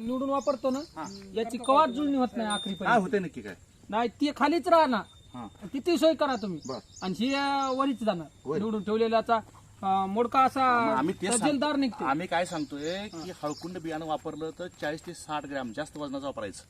आपण निवडून वापरतो ना. याची कवाट जुळणी होत नाही आखरी काय पर्यंत. होते नक्की काय? नाही ती खालीच राहणार हा. किती सोय करा तुम्ही. बर. आणि ही अं, वरीच जाणार. निवडून ठेवलेल्याचा अं, मोडका असा आम्ही तेच सांग- तहसीलदार निघते आम्ही काय सांगतोय की हळकुंड बियाणं वापरलं तर चाळीस ते साठ ग्रॅम जास्त वजनाचं वापरायचं.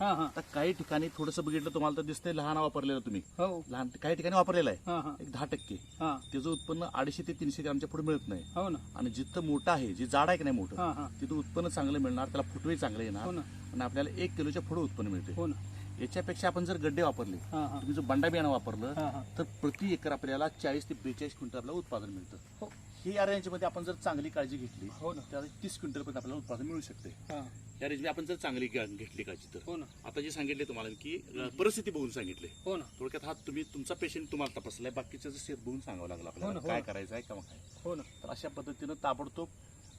हा हा. आता काही ठिकाणी थोडंसं बघितलं तुम्हाला तर दिसतंय लहान वापरलेलं तुम्ही. हो. लहान काही ठिकाणी वापरलेलं आहे. हा हा. एक दहा टक्के. हा. त्याचं उत्पन्न अडीचशे ते तीनशे ग्रॅमच्या पुढे मिळत नाही. हो ना. आणि जिथं मोठं आहे जे जाड आहे की नाही मोठं हा हा. तिथं उत्पन्न चांगलं मिळणार त्याला फुटवे चांगले हो येणार ना. आणि आपल्याला एक किलोच्या पुढे उत्पन्न मिळते. हो ना. याच्यापेक्षा आपण जर गड्डे वापरले हा हा. तुम्ही जर बंडा बियाणं वापरलं हा हा. तर प्रति एकर आपल्याला चाळीस ते बेचाळीस क्विंटल आपल्याला उत्पादन मिळतं. हो. ही या रेंजमध्ये आपण जर चांगली काळजी घेतली हो ना. तर तीस क्विंटल पर्यंत आपल्याला उत्पादन मिळू शकते. हा. या रेंजमध्ये आपण जर चांगली गा- घेतली काळजी तर. हो ना. आता जे सांगितले तुम्हाला की अं, परिस्थिती बघून सांगितले. हो ना. थोडक्यात हा तुम्ही तुमचा पेशंट तुम्हाला तपासलाय बाकीचं शेत बघून सांगावं लागलं हो ना, आपल्याला हो काय ना. करायचं आहे किंवा काय. हो ना. तर अशा पद्धतीनं ताबडतोब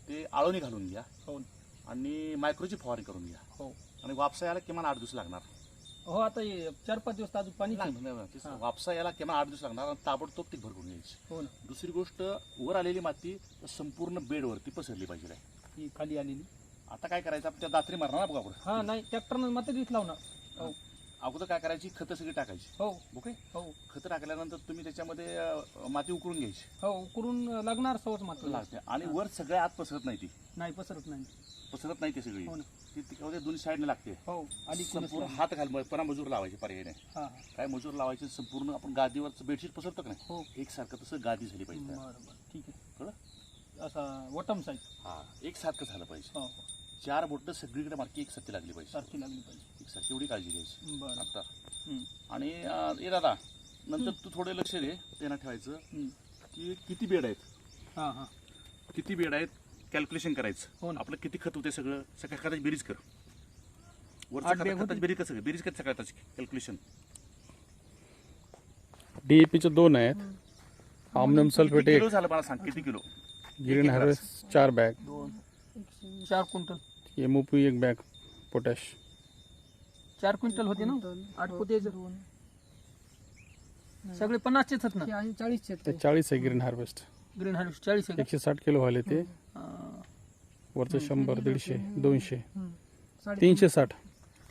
ते आळवणी घालून घ्या हो ना. आणि मायक्रोची फवारणी करून घ्या. हो. आणि वापसा यायला किमान आठ दिवस लागणार. हो आता हे चार पाच दिवस अजून पाणी नाही, नाही, तेच वापसा यायला किमान आठ दिवस लागणार आणि ताबडतोब ती भर करून घ्यायची. हो ना. दुसरी गोष्ट वर आलेली माती संपूर्ण बेडवरती पसरली पाहिजे आहे. ही खाली आलेली. आता काय करायचं? आपण त्या दात्री मारणार ना बघा आपण हा नाही ट्रॅक्टरनं मात्र दिस लावणार. हो. अगोदर काय करायची? खतं सगळी टाकायची. हो. ओके? हो. खतं टाकल्यानंतर तुम्ही त्याच्यामध्ये अं, माती उकळून घ्यायची. हो उकरून लागणार सवच मात्र लागते. आणि वर सगळ्या आत पसरत नाही ती. नाही पसरत नाही. पसरत नाही ती सगळी. हो ना. ती तिकडे दोन्ही साईडने लागते. हो आली संपूर्ण हात घाल पणा मजूर लावायचे पर्याय नाही. हा काय मजूर लावायचे संपूर्ण आपण गादीवरचं बेडशीट पसरतो का नाही? हो. एकसारखं तसं गादी झाली पाहिजे बरं त्याला. बरं. ठीक आहे. कळलं? असा वटम साईज. हा एकसारखं झालं पाहिजे. हो हो. चार बोट सगळीकडे मार्की एकसारखी लागली पाहिजे. सारखी लागली पाहिजे. एकसारखी एवढी काळजी घ्यायची. बरं. आता. हम्म. आणि अं, हे दादा नंतर तू थोडे लक्ष दे. त्यांना ठेवायचं. हम्म. की किती बेड आहेत? हा हा. किती बेड आहेत? कॅल्क्युलेशन करायचं. हो ना. आपलं किती खत होते सगळं? सगळ्या खताची बेरीज कर. आठ वरचं बेरीज कर सगळं. बेरीज कर सगळ्या कॅल्क्युलेशन डीएपीचे दोन आहेत. ऑमनम सल्फेट एक किलो झालं मला सांग? किती किलो? ग्रीन हार्वेस्ट चार बॅग दोन. चार क्विंटल. एमओपी एक बॅग पोटॅश चार क्विंटल होते ना? आठ पोते सगळे पन्नासचेच आहेत ना? चाळीसचे ते चाळीस आहे ग्रीन हार्वेस्ट ग्रीन हाऊस चाळीस? एकशे साठ किलो व्हायले ते. अं, वरचं शंभर दीडशे दोनशे. तीनशे साठ.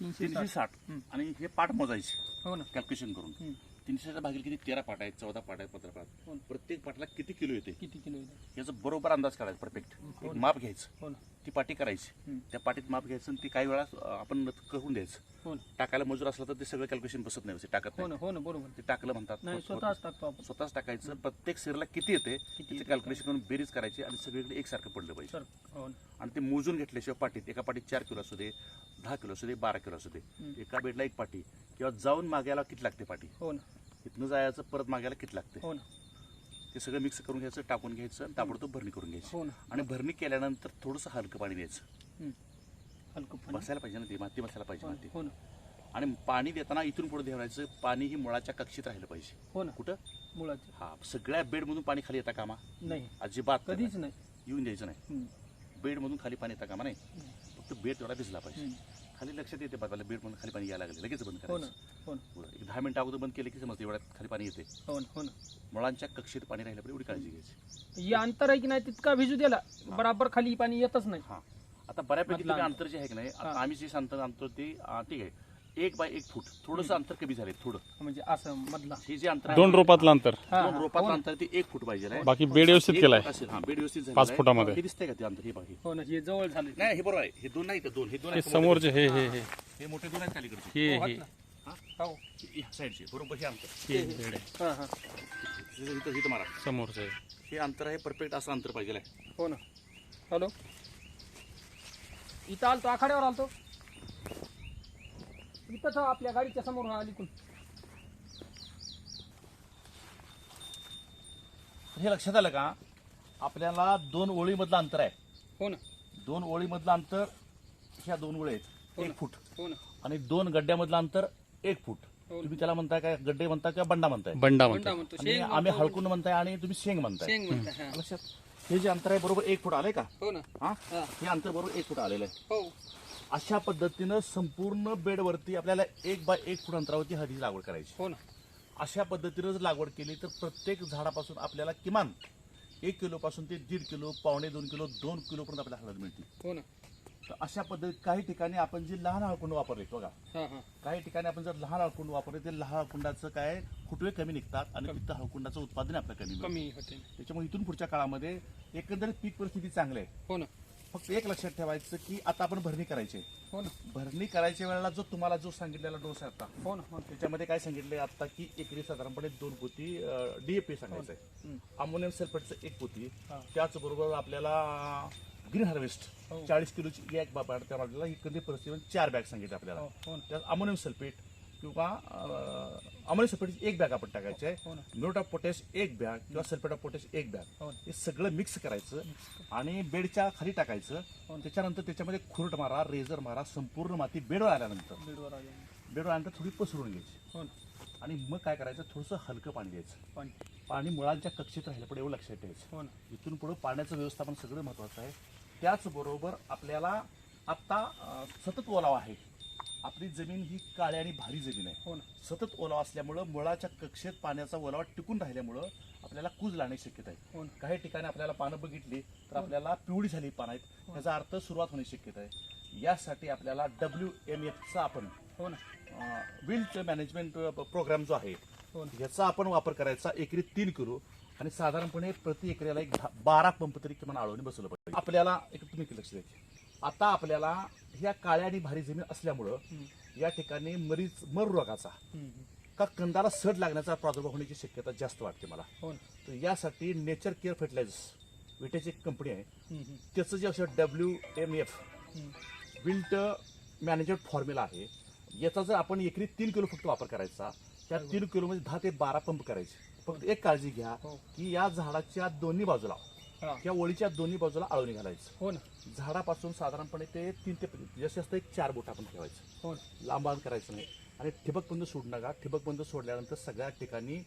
तीनशे तीनशे साठ. आणि हे पाठ मोजायचे. हो ना. कॅल्क्युलेशन करून. तीनशेच्या भागील किती? तेरा पाठ आहेत चौदा पाठ आहेत पंधरा हो. पाठ प्रत्येक पाठला किती किलो येते? किती किलो येते? याचा बरोबर अंदाज काढायचा परफेक्ट. एक माप घ्यायचं. हो ती पाटी करायची. त्या पाटीत माप घ्यायचं आणि ती काही वेळा आपण करून द्यायचं. हो टाकायला मजूर असला तर ते सगळं कॅल्क्युलेशन बसत नाही टाकत हो नाही. हो बरोबर. ते टाकलं म्हणतात. स्वतःच टाकतो आपण. स्वतःच टाकायचं. प्रत्येक सिरला किती येते? त्याचे कॅल्क्युलेशन करून बेरीज करायची आणि सगळीकडे एकसारखं पडलं पाहिजे. हो आणि ते मोजून घेतल्याशिवाय पाटीत एका पाटीत चार किलो असू दे दहा किलो असू दे बारा किलो असू दे. एका बेडला एक पाटी. किंवा जाऊन मागायला किती लागते पाटी? हो ना. इथनं जायचं परत मागायला किती लागते? हो ना. ते सगळं मिक्स करून घ्यायचं टाकून घ्यायचं आणि ताबडतोब भरणी करून घ्यायची. हो ना. आणि भरणी केल्यानंतर थोडंसं हलकं पाणी द्यायचं. हम्म. हलकं पाणी. बसायला पाहिजे ना ते माती बसायला पाहिजे हो माती. ना, हो ना. आणि पाणी देताना इथून पुढे ठेवायचं पाणी ही मुळाच्या कक्षेत राहिलं पाहिजे. हो ना. कुठं? मुळाचे हा सगळ्या बेडमधून पाणी खाली येता कामा? नाही. अजिबात कधीच नाही. येऊन द्यायचं नाही. हम्म. बेडमधून खाली पाणी येता कामा? नाही. फक्त बेड तेवढा भिजला पाहिजे. हम्म. खाली लक्षात येते बघायला बेडमधून खाली पाणी यायला लागले लगेच बंद हो ना करायचं. हो ना. बरं, एक दहा मिनिटं अगोदर बंद केले की समजते एवढ्यात खाली पाणी येते. हो ना हो ना. मुळांच्या कक्षेत पाणी राहिलं पाहिजे एवढी काळजी घ्यायची. हे अंतर आहे की नाही तितका भिजू दिला बराबर खाली पाणी येतच नाही. हा. आता बऱ्यापैकी मधलं तुम्ही अंतर. अंतर जे आहे की नाही आता. आम्ही जे सांगतो आणतो ते अं, ठीक आहे. एक बाय एक फूट. थोडंसं अंतर कमी झालंय थोडं. म्हणजे असं मधला. हे जे अंतर आहे, दोन रोपातलं अंतर. हा, दोन रोपाचं हो. अंतर ते एक फूट पाहिजे आहे. बाकी बेड व्यवस्थित एक केलाय. असेल, हा, बेड व्यवस्थित झालेलं पाच आहे. फुटामध्ये. हे दिसतंय का ते अंतर हे बाकी हो. ना हे जवळ झाले नाही हे बरोबर आहे. हे दोन नाही ते दोन हे दोन हे आहेत समोरचे हे हे हे. हे मोठे दोन आहेत खालीकडचे. हे हो, हे. हा? हो ह्या साईडचे बरोबर हे अंतर. हे बेड आहे. हा हा. इथं इथं इथं मारा. समोरचं आहे. हे अंतर आहे परफेक्ट असं अंतर पाहिजे आहे. हो ना. हॅलो? इथं आलतो आखाड्यावर आलतो. इथंच आपल्या गाडीच्या समोर अलीकून हे लक्षात आलं का? आपल्याला दोन ओळीमधलं अंतर आहे. हो ना. दोन ओळीमधलं अंतर ह्या दोन ओळी आहेत हो ना. एक फूट. हो ना. आणि दोन गड्ड्यामधलं अंतर एक फूट. हो. तुम्ही त्याला म्हणताय काय? गड्डे म्हणताय किंवा बंडा म्हणताय? बंडा कोणता म्हणतात म्हणतो. आणि शेंग आम्ही म्हणतो, हळकून म्हणताय आणि तुम्ही शेंग म्हणताय. शेंग म्हणता हा. लक्षात. हे जे अंतर आहे बरोबर एक फूट आलंय का? हो ना. हा? हा. हे अंतर बरोबर एक फूट आलेलं आहे. हो. अशा पद्धतीनं संपूर्ण बेडवरती आपल्याला एक बाय एक फूट अंतरावरती हळदीची लागवड करायची. हो ना. अशा पद्धतीनं जर लागवड केली तर प्रत्येक झाडापासून आपल्याला किमान एक किलो पासून ते दीड किलो पावणे दोन किलो दोन किलो पर्यंत आपल्याला हळद मिळते. हो ना. तर अशा पद्धती काही ठिकाणी आपण जे लहान हळकुंड वापरले बघा. काही ठिकाणी आपण जर लहान हळकुंड वापरले ते लहान हळकुंडाचं काय फुटवे कमी निघतात आणि तिथं हळकुंडाचं उत्पादन आपल्याला कमी. कमी होते. त्याच्यामुळे इथून पुढच्या काळामध्ये एकंदरीत पीक परिस्थिती चांगली आहे. हो ना. फक्त एक लक्षात ठेवायचं की आता आपण भरणी करायची आहे. हो ना भरणी करायच्या वेळेला जो तुम्हाला जो सांगितलेला डोस आहे आता हो ना हो ना. त्याच्यामध्ये काय सांगितले आता की एकरी साधारणपणे दोन पोती डीएपी सांगायचं आहे. अमोनियम सल्फेटचं एक पोती हा. त्याचबरोबर आपल्याला ग्रीन हार्वेस्ट हो. चाळीस किलोची एक बाब त्या आपल्याला ही कधी परिस्थिती चार बॅग सांगितले आपल्याला हो हो ना त्यात अमोनियम सल्फेट किंवा अमोनियम सल्फेटची एक बॅग आपण टाकायची आहे. हो ना. म्युट ऑफ पोटॅश एक बॅग किंवा सल्फेट ऑफ पोटॅश एक बॅग. हो हे सगळं मिक्स करायचं आणि बेडच्या खाली टाकायचं. हो. त्याच्यानंतर त्याच्यामध्ये खुरट मारा रेझर मारा संपूर्ण माती बेडवर आल्यानंतर. बीडवर आले बेडवर आल्यानंतर थोडी पसरून घ्यायची. हो आणि मग काय करायचं? थोडंसं हलकं पाणी द्यायचं पाणी. मुळांच्या कक्षेत राहिलं पण एवढं लक्षात ठेवायचं. हो इथून पुढं पाण्याचं व्यवस्थापन सगळं महत्वाचं आहे. त्याचबरोबर आपल्याला आत्ता सतत ओलावा आहे. आपली जमीन ही काळी आणि भारी जमीन आहे. हो ना. सतत ओलावा असल्यामुळं मुळाच्या कक्षेत पाण्याचा ओलावा टिकून राहिल्यामुळं आपल्याला कूज लागण्याची शक्यता आहे. हो काही ठिकाणी आपल्याला पानं बघितली तर आपल्याला पिवळी झाली पानं आहेत. त्याचा अर्थ सुरुवात होण्याची शक्यता आहे. यासाठी आपल्याला डब्ल्यू एम एफचा आपण हो ना. विल्ड मॅनेजमेंट प्रोग्राम जो आहे हो याचा आपण वापर करायचा एकरी तीन किलो आणि साधारणपणे प्रति एकऱ्याला एक बारा पंप तरी किमान आळवणी बसवलं पाहिजे. आपल्याला एक तुम्ही लक्ष द्यायचे आता आपल्याला ह्या काळ्या आणि भारी जमीन असल्यामुळं. या ठिकाणी मरीच मर रोगाचा. का कंदाला सड लागण्याचा प्रादुर्भाव होण्याची शक्यता जास्त वाटते मला हो तर यासाठी नेचर केअर फर्टिलायझर्स विटेची एक कंपनी आहे. त्याचं जे असं W M F. Wilt management formula आहे याचा जर आपण एकरी तीन किलो फक्त वापर करायचा त्या तीन किलो मध्ये दहा ते बारा पंप करायचे फक्त एक काळजी घ्या हो. की या झाडाच्या दोन्ही बाजूला हा. किंवा ओळीच्या दोन्ही बाजूला आळवणी घालायचं. हो ना. झाडापासून साधारणपणे ते तीन ते जास्तीत जास्त एक चार बोट आपण ठेवायचं. हो ना. लांब करायचं नाही. आणि ठिबक बंद सोडू नका. ठिबक बंद सोडल्यानंतर सगळ्या ठिकाणी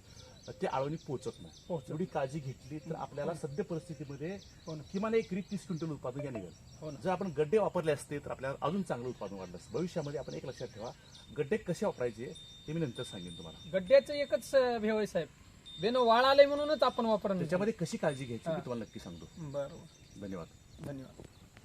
ते आळवणी पोहोचत नाही. पोहोचत एवढी काळजी घेतली तर आपल्याला सद्य परिस्थितीमध्ये हो ना. किमान एक तीस क्विंटल उत्पादन घ्या निघेल. हो ना. जर आपण गड्डे वापरले असते तर आपल्याला अजून चांगलं उत्पादन वाढलं असतं. भविष्यामध्ये आपण एक लक्षात ठेवा गड्डे कसे वापरायचे हे मी नंतर सांगेन तुम्हाला. गड्ड्याचं एकच भेव आहे साहेब. बेन वाळ आले म्हणूनच आपण वापरणार त्याच्यामध्ये कशी काळजी घ्यायची मी तुम्हाला नक्की सांगतो. बरोबर. धन्यवाद. धन्यवाद.